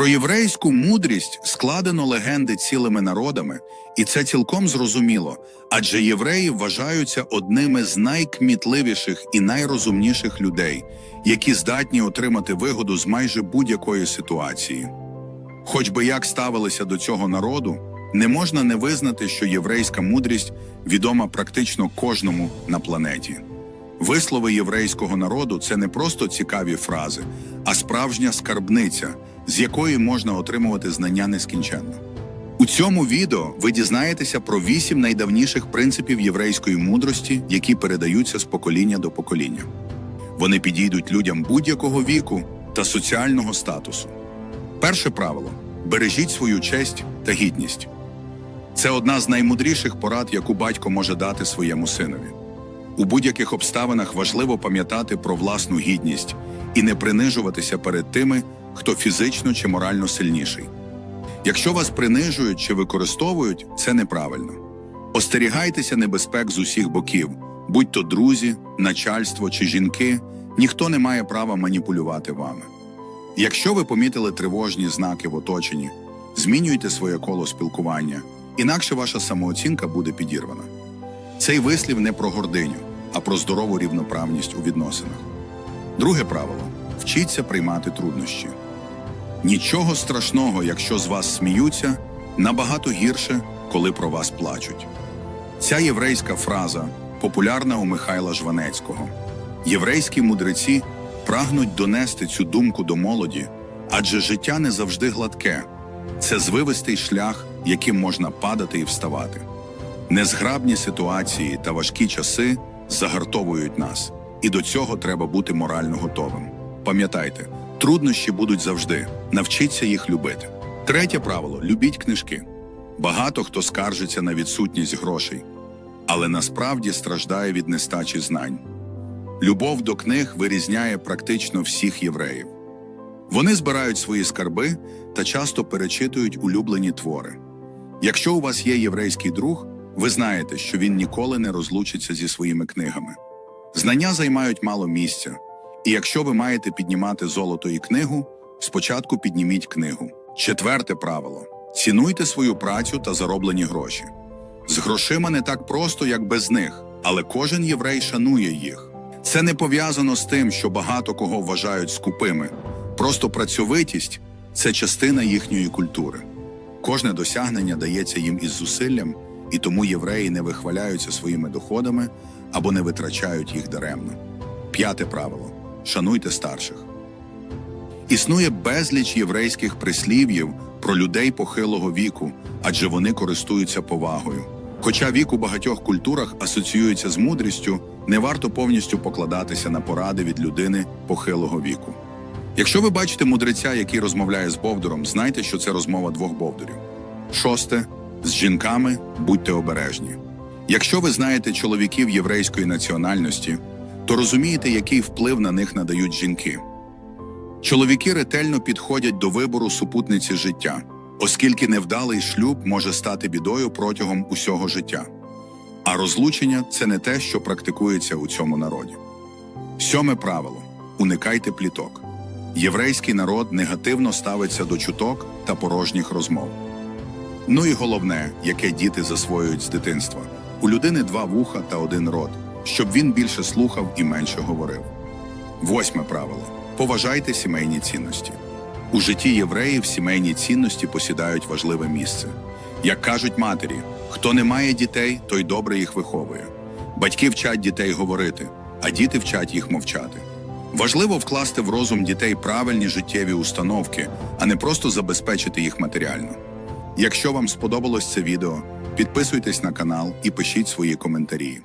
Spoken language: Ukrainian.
Про єврейську мудрість складено легенди цілими народами, і це цілком зрозуміло, адже євреї вважаються одними з найкмітливіших і найрозумніших людей, які здатні отримати вигоду з майже будь-якої ситуації. Хоч би як ставилися до цього народу, не можна не визнати, що єврейська мудрість відома практично кожному на планеті. Вислови єврейського народу це не просто цікаві фрази, а справжня скарбниця, з якої можна отримувати знання нескінченно. У цьому відео ви дізнаєтеся про вісім найдавніших принципів єврейської мудрості, які передаються з покоління до покоління. Вони підійдуть людям будь-якого віку та соціального статусу. Перше правило бережіть свою честь та гідність. Це одна з наймудріших порад, яку батько може дати своєму синові. У будь-яких обставинах важливо пам'ятати про власну гідність і не принижуватися перед тими, хто фізично чи морально сильніший. Якщо вас принижують чи використовують, це неправильно. Остерігайтеся небезпек з усіх боків, будь то друзі, начальство чи жінки, ніхто не має права маніпулювати вами. Якщо ви помітили тривожні знаки в оточенні, змінюйте своє коло спілкування, інакше ваша самооцінка буде підірвана. Цей вислів не про гординю, а про здорову рівноправність у відносинах. Друге правило вчіться приймати труднощі. Нічого страшного, якщо з вас сміються, набагато гірше, коли про вас плачуть. Ця єврейська фраза популярна у Михайла Жванецького. Єврейські мудреці прагнуть донести цю думку до молоді, адже життя не завжди гладке. Це звивистий шлях, яким можна падати і вставати. Незграбні ситуації та важкі часи загартовують нас, і до цього треба бути морально готовим. Пам'ятайте, труднощі будуть завжди, навчіться їх любити. Третє правило любіть книжки. Багато хто скаржиться на відсутність грошей, але насправді страждає від нестачі знань. Любов до книг вирізняє практично всіх євреїв. Вони збирають свої скарби та часто перечитують улюблені твори. Якщо у вас є єврейський друг, ви знаєте, що він ніколи не розлучиться зі своїми книгами. Знання займають мало місця, і якщо ви маєте піднімати золото і книгу, спочатку підніміть книгу. Четверте правило: цінуйте свою працю та зароблені гроші. З грошима не так просто, як без них, але кожен єврей шанує їх. Це не пов'язано з тим, що багато кого вважають скупими. Просто працьовитість це частина їхньої культури. Кожне досягнення дається їм із зусиллям, і тому євреї не вихваляються своїми доходами або не витрачають їх даремно. П'яте правило: шануйте старших. Існує безліч єврейських прислів'їв про людей похилого віку, адже вони користуються повагою. Хоча вік у багатьох культурах асоціюється з мудрістю, не варто повністю покладатися на поради від людини похилого віку. Якщо ви бачите мудреця, який розмовляє з Бовдуром, знайте, що це розмова двох Бовдурів. Шосте з жінками будьте обережні. Якщо ви знаєте чоловіків єврейської національності, то розумієте, який вплив на них надають жінки. Чоловіки ретельно підходять до вибору супутниці життя, оскільки невдалий шлюб може стати бідою протягом усього життя. А розлучення це не те, що практикується у цьому народі. Сьоме правило уникайте пліток. Єврейський народ негативно ставиться до чуток та порожніх розмов. Ну і головне, яке діти засвоюють з дитинства: у людини два вуха та один рот, щоб він більше слухав і менше говорив. Восьме правило поважайте сімейні цінності. У житті євреїв сімейні цінності посідають важливе місце. Як кажуть матері, хто не має дітей, той добре їх виховує. Батьки вчать дітей говорити, а діти вчать їх мовчати. Важливо вкласти в розум дітей правильні життєві установки, а не просто забезпечити їх матеріально. Якщо вам сподобалось це відео, підписуйтесь на канал і пишіть свої коментарі.